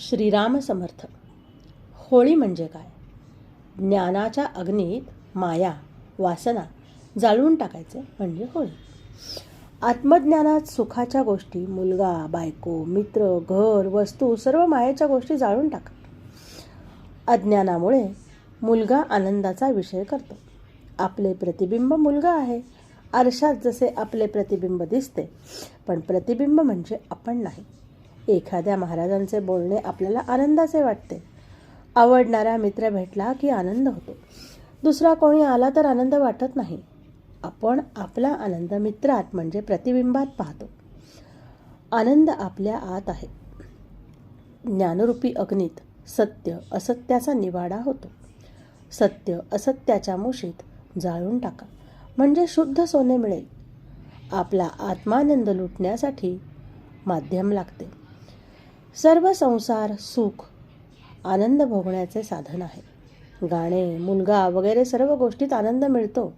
श्रीराम समर्थ. होळी म्हणजे काय? ज्ञानाच्या अग्नीत माया वासना जाळून टाकायचे म्हणजे होळी. आत्मज्ञानात सुखाच्या गोष्टी मुलगा बायको मित्र घर वस्तू सर्व मायेच्या गोष्टी जाळून टाका. अज्ञानामुळे मुलगा आनंदाचा विषय करतो. आपले प्रतिबिंब मुलगा आहे. आरशात जसे आपले प्रतिबिंब दिसते पण प्रतिबिंब म्हणजे आपण नाही. एखाद्या महाराजांचे बोलणे आपल्याला आनंदाचे वाटते. आवडणारा मित्र भेटला की आनंद होतो. दुसरा कोणी आला तर आनंद वाटत नाही. आपण आपला आनंद मित्रात म्हणजे प्रतिबिंबात पाहतो. आनंद आपल्या आत आहे. ज्ञानरूपी अग्नीत सत्य असत्याचा निवाडा होतो. सत्य असत्याच्या मुशीत जाळून टाका. म्हणजे शुद्ध सोने मिळेल. आपला आत्मानंद लुटण्यासाठी माध्यम लागते. सर्व संसार सुख आनंद भोगण्याचे साधन आहे. गाणे मुलगा वगैरे सर्व गोष्टीत आनंद मिळतो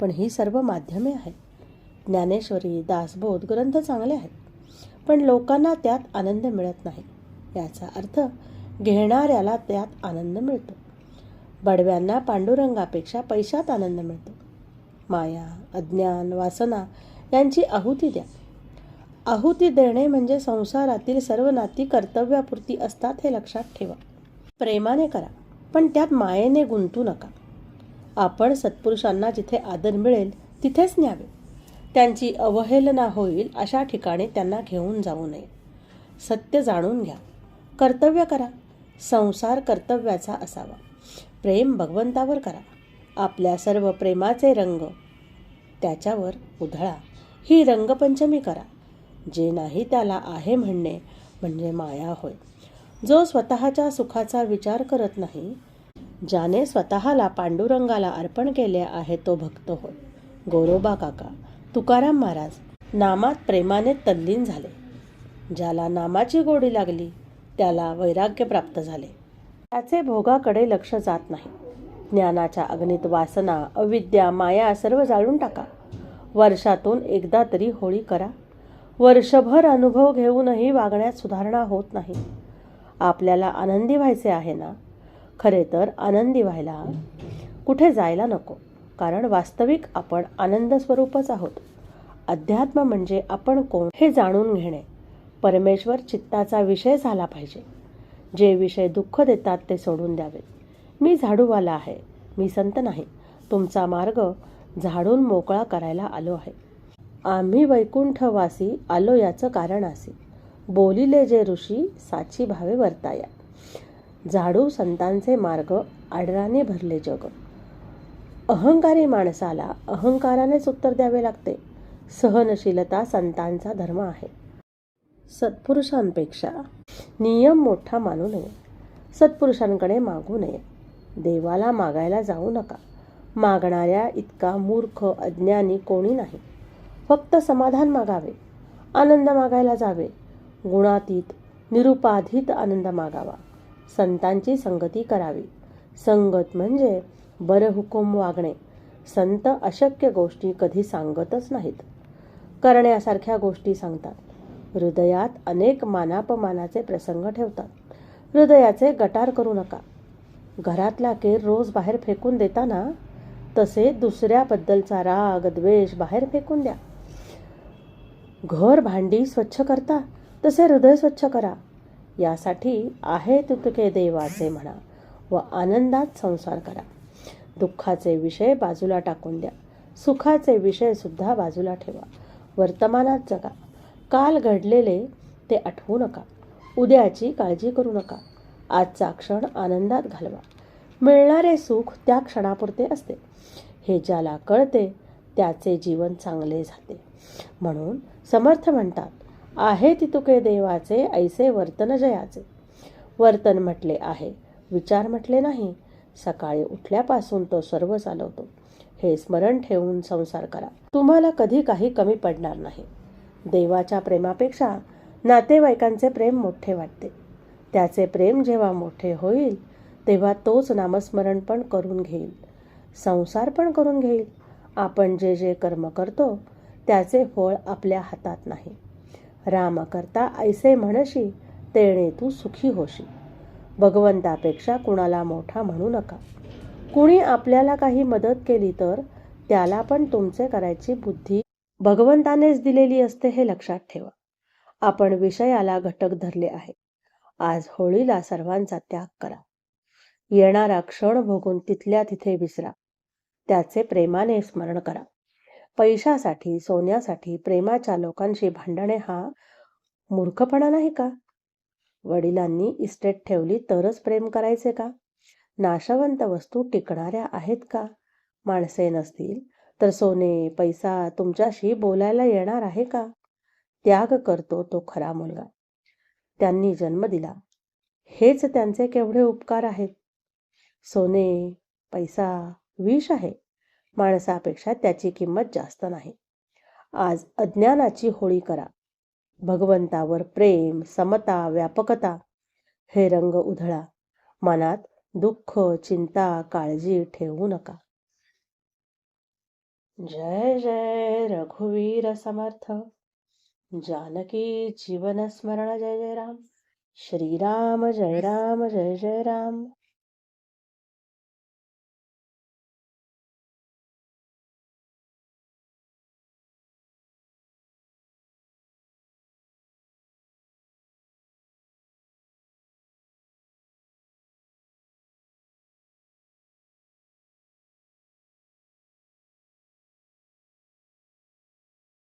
पण ही सर्व माध्यमे आहेत. ज्ञानेश्वरी दासबोध ग्रंथ चांगले आहेत पण लोकांना त्यात आनंद मिळत नाही. याचा अर्थ घेणाऱ्याला त्यात आनंद मिळतो. बडव्यांना पांडुरंगापेक्षा पैशात आनंद मिळतो. माया अज्ञान वासना यांची आहुती द्या. आहुती देणे म्हणजे संसारातील सर्व नाती कर्तव्यापुरती असतात हे लक्षात ठेवा. प्रेमाने करा पण त्यात मायेने गुंतू नका. आपण सत्पुरुषांना जिथे आदर मिळेल तिथेच न्यावे. त्यांची अवहेलना होईल अशा ठिकाणी त्यांना घेऊन जाऊ नये. सत्य जाणून घ्या. कर्तव्य करा. संसार कर्तव्याचा असावा. प्रेम भगवंतावर करा. आपल्या सर्व प्रेमाचे रंग त्याच्यावर उधळा. ही रंगपंचमी करा. जे नाही त्याला आहे म्हणणे म्हणजे माया होय. जो स्वतःच्या सुखाचा विचार करत नाही ज्याने स्वतःला पांडुरंगाला अर्पण केले आहे तो भक्त होय. गोरोबा काका तुकाराम महाराज नामात प्रेमाने तल्लीन झाले. ज्याला नामाची गोडी लागली त्याला वैराग्य प्राप्त झाले. त्याचे भोगाकडे लक्ष जात नाही. ज्ञानाच्या अग्नीत वासना अविद्या माया सर्व जाळून टाका. वर्षातून एकदा तरी होळी करा. वर्षभर अनुभव घेऊनही वागण्यात सुधारणा होत नाही. आपल्याला आनंदी व्हायचे आहे ना? खरे तर आनंदी व्हायला कुठे जायला नको. कारण वास्तविक आपण आनंद स्वरूपच आहोत. अध्यात्म म्हणजे आपण कोण हे जाणून घेणे. परमेश्वर चित्ताचा विषय झाला पाहिजे. जे विषय दुःख देतात ते सोडून द्यावेत मी झाडूवाला आहे. मी संत नाही. तुमचा मार्ग झाडून मोकळा करायला आलो आहे. आम्ही वैकुंठवासी आलो याचं कारण असे. बोलिले जे ऋषी साची भावे वर्ताया. झाडू संतांचे मार्ग आडराने भरले जग. अहंकारी माणसाला अहंकारानेच उत्तर द्यावे लागते. सहनशीलता संतांचा धर्म आहे. सत्पुरुषांपेक्षा नियम मोठा मानू नये. सत्पुरुषांकडे मागू नये. देवाला मागायला जाऊ नका. मागणाऱ्या इतका मूर्ख अज्ञानी कोणी नाही. फक्त समाधान मागावे आनंद मागायला जावे. गुणातीत निरुपाधित आनंद मागावा. संतांची संगती करावी. संगत म्हणजे बरहुकुम वागणे. संत अशक्य गोष्टी कधी सांगतच नाहीत. करण्यासारख्या गोष्टी सांगतात. हृदयात अनेक मानापमानाचे प्रसंग ठेवतात. हृदयाचे गटार करू नका. घरातला केर रोज बाहेर फेकून देताना तसे दुसऱ्याबद्दलचा राग द्वेष बाहेर फेकून द्या. घर भांडी स्वच्छ करता तसे हृदय स्वच्छ करा. यासाठी आहे तुतके देवाचे म्हणा व आनंदात संसार करा. दुःखाचे विषय बाजूला टाकून द्या. सुखाचे विषय सुद्धा बाजूला ठेवा. वर्तमानात जगा. काल घडलेले ते आठवू नका. उद्याची काळजी करू नका. आजचा क्षण आनंदात घालवा. मिळणारे सुख त्या क्षणापुरते असते. हे ज्याला कळते त्याचे जीवन चांगले जाते. म्हणून समर्थ म्हणतात आहे तितुके देवाचे ऐसे वर्तन जयाचे. वर्तन म्हटले आहे विचार म्हटले नाही सकाळी उठल्यापासून तो सर्व चालवतो. हे स्मरण ठेवून संसार करा. तुम्हाला कधी काही कमी पडणार नाही. देवाच्या प्रेमापेक्षा नातेवाईकांचे प्रेम मोठे वाटते. त्याचे प्रेम जेव्हा मोठे होईल तेव्हा तोच नामस्मरण पण करून घेईल. संसार पण करून घेईल. आपण जे जे कर्म करतो त्याचे फळ आपल्या हातात नाही. रामकर्ता ऐसे म्हणशी तेणे तू सुखी होशी. भगवंतापेक्षा कुणाला मोठा म्हणू नका. कुणी आपल्याला काही मदत केली तर त्याला पण तुमचे करायची बुद्धी भगवंतानेच दिलेली असते हे लक्षात ठेवा. आपण विषयाला घटक धरले आहे. आज होळीला सर्वांचा त्याग करा. येणारा क्षण भोगून तिथल्या तिथे विसरा. त्याचे प्रेमाने स्मरण करा. पैशासाठी सोन्यासाठी प्रेमाच्या लोकांशी भांडणे हा मूर्खपणा नाही का? वडिलांनी इस्टेट ठेवली तरच प्रेम करायचे का? नाशवंत वस्तू टिकणाऱ्या आहेत का? माणसे नसतील तर सोने पैसा तुमच्याशी बोलायला येणार आहे का? त्याग करतो तो खरा मुलगा. त्यांनी जन्म दिला. हेच त्यांचे केवढे उपकार आहेत? सोने पैसा विष आहे. माणसापेक्षा त्याची किंमत जास्त नाही. आज अज्ञानाची होळी करा. भगवंतावर प्रेम समता व्यापकता हे रंग उधळा. मनात दुःख चिंता काळजी ठेवू नका. जय जय रघुवीर समर्थ. जानकी जीवन स्मरण. जय जय राम. श्रीराम जय राम जय जय राम.